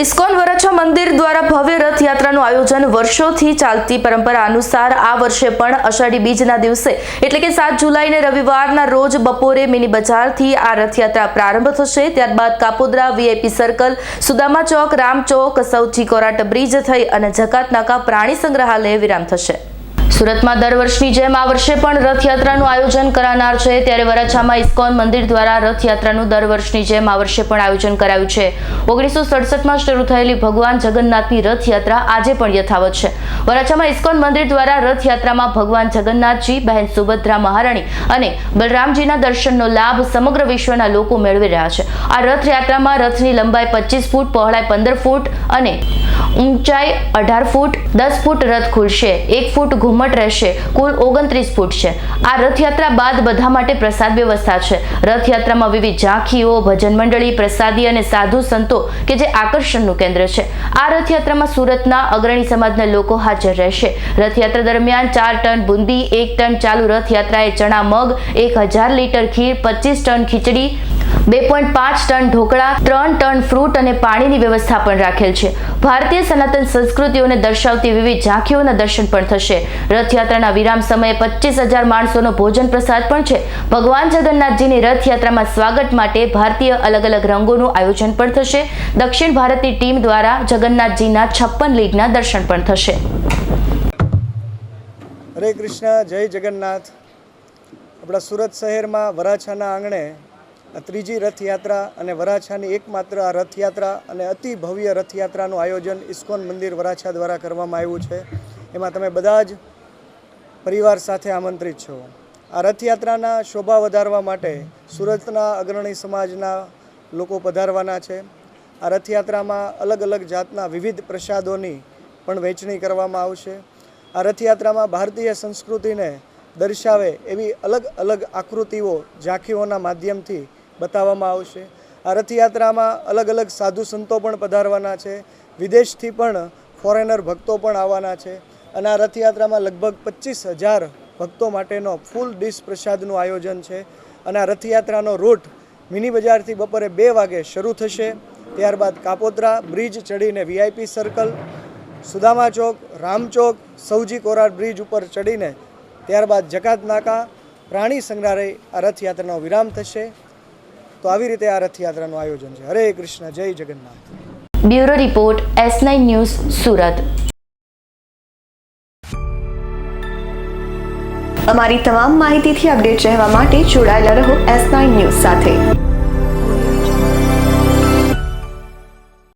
ISKCON Varachha મંદિર દ્વારા ભવ્ય રથયાત્રાનું આયોજન વર્ષોથી ચાલતી પરંપરા અનુસાર આ વર્ષે પણ અષાઢી બીજના દિવસે, એટલે કે સાત જુલાઈને રવિવારના રોજ બપોરે મિની બજારથી આ રથયાત્રા પ્રારંભ થશે. ત્યારબાદ કાપોદ્રા, વીઆઈપી સર્કલ, સુદામા ચોક, રામ ચોક, સૌથી કોરાટ બ્રિજ થઈ અને જકાત નાકા પ્રાણી સંગ્રહાલયે વિરામ થશે. સુરતમાં દર વર્ષની જેમ આ વર્ષે પણ રથયાત્રાનું આયોજન કરાનાર છે. ત્યારે વરાછામાં ઇસ્કોન મંદિર દ્વારા રથયાત્રાનું દર વર્ષની જેમ આ વર્ષે પણ આયોજન કરાયું છે. ઓગણીસો સડસઠમાં શરૂ થયેલી ભગવાન જગન્નાથની રથયાત્રા આજે પણ યથાવત છે. વરાછામાં ઇસ્કોન મંદિર દ્વારા રથયાત્રામાં ભગવાન જગન્નાથજી, બહેન સુભદ્રા મહારાણી અને બલરામજીના દર્શનનો લાભ સમગ્ર વિશ્વના લોકો મેળવી રહ્યા છે. આ રથયાત્રામાં રથની લંબાઈ પચીસ ફૂટ, પહોળાઈ પંદર ફૂટ અને ઊંચાઈ અઢાર ફૂટ, દસ ફૂટ રથ ખુલશે. એક ફૂટ ઘુમ્મટ રહેશે. કુલ ઓગણત્રીસ ફૂટ છે. આ રથયાત્રા બાદ બધા માટે પ્રસાદ વ્યવસ્થા છે. રથયાત્રામાં વિવિધ ઝાંખીઓ, ભજન મંડળી, પ્રસાદી અને સાધુ સંતો કે જે આકર્ષણનું કેન્દ્ર છે. આ રથયાત્રામાં સુરતના અગ્રણી સમાજના લોકો હાજર રહેશે. રથયાત્રા દરમિયાન ચાર ટન બુંદી, એક ટન ચાલુ રથયાત્રાએ ચણા, મગ, એક હજાર લીટર ખીર, પચીસ ટન ખીચડી બે પોઈન્ટ પાંચ ટન ઢોકળા, ત્રણ ટન ફ્રૂટ અને પાણીની વ્યવસ્થા પણ રાખેલ છે. ભારતીય સનાતન સંસ્કૃતિઓને દર્શાવતી વિવિધ ઝાંખીઓના દર્શન પણ થશે. રથયાત્રાના વિરામ સમયે પચીસ હજાર માણસોનો ભોજન પ્રસાદ પણ છે. ભગવાન જગન્નાથજીની રથયાત્રામાં સ્વાગત માટે ભારતીય અલગ અલગ રંગોનું આયોજન પણ થશે. દક્ષિણ ભારતની ટીમ દ્વારા જગન્નાથજીના છપ્પન લીગના દર્શન પણ થશે. હરે કૃષ્ણ, જય જગન્નાથ. આપણા સુરત શહેરમાં વરાછાના આંગણે ત્રીજી રથયાત્રા અને વરાછાની એકમાત્ર આ રથયાત્રા અને અતિ ભવ્ય રથયાત્રાનું આયોજન ઇસ્કોન મંદિર વરાછા દ્વારા કરવામાં આવ્યું છે. એમાં તમે બધા જ પરિવાર સાથે આમંત્રિત છો. આ રથયાત્રાના શોભા વધારવા માટે સુરતના અગ્રણી સમાજના લોકો પધારવાના છે. આ રથયાત્રામાં અલગ અલગ જાતના વિવિધ પ્રસાદોની પણ વહેંચણી કરવામાં આવશે. આ રથયાત્રામાં ભારતીય સંસ્કૃતિને દર્શાવે એવી અલગ અલગ આકૃતિઓ ઝાંખીઓના માધ્યમથી બતાવવામાં આવશે. આ રથયાત્રામાં અલગ અલગ સાધુ સંતો પણ પધારવાના છે. વિદેશથી પણ ફોરેનર ભક્તો પણ આવવાના છે. અને આ રથયાત્રામાં લગભગ પચીસ હજાર ભક્તો માટેનો ફૂલ ડીશ પ્રસાદનું આયોજન છે. અને આ રથયાત્રાનો રૂટ મિની બજારથી બપોરે બે વાગે શરૂ થશે. ત્યારબાદ કાપોદ્રા, બ્રિજ ચડીને વીઆઈપી સર્કલ સુદામા ચોક રામચોક સૌજી કોરાર બ્રિજ ઉપર ચડીને ત્યારબાદ જકાત નાકા પ્રાણી સંગ્રહાલય આ રથયાત્રાનો વિરામ થશે. તો આવી રીતે આ રથયાત્રાનું આયોજન છે. હરે કૃષ્ણ જય Jagannath. Bureau report S nine news Surat. અમારી તમામ માહિતીથી અપડેટ રહેવા માટે જોડાયેલા રહો એસ નાઇન ન્યૂઝ સાથે.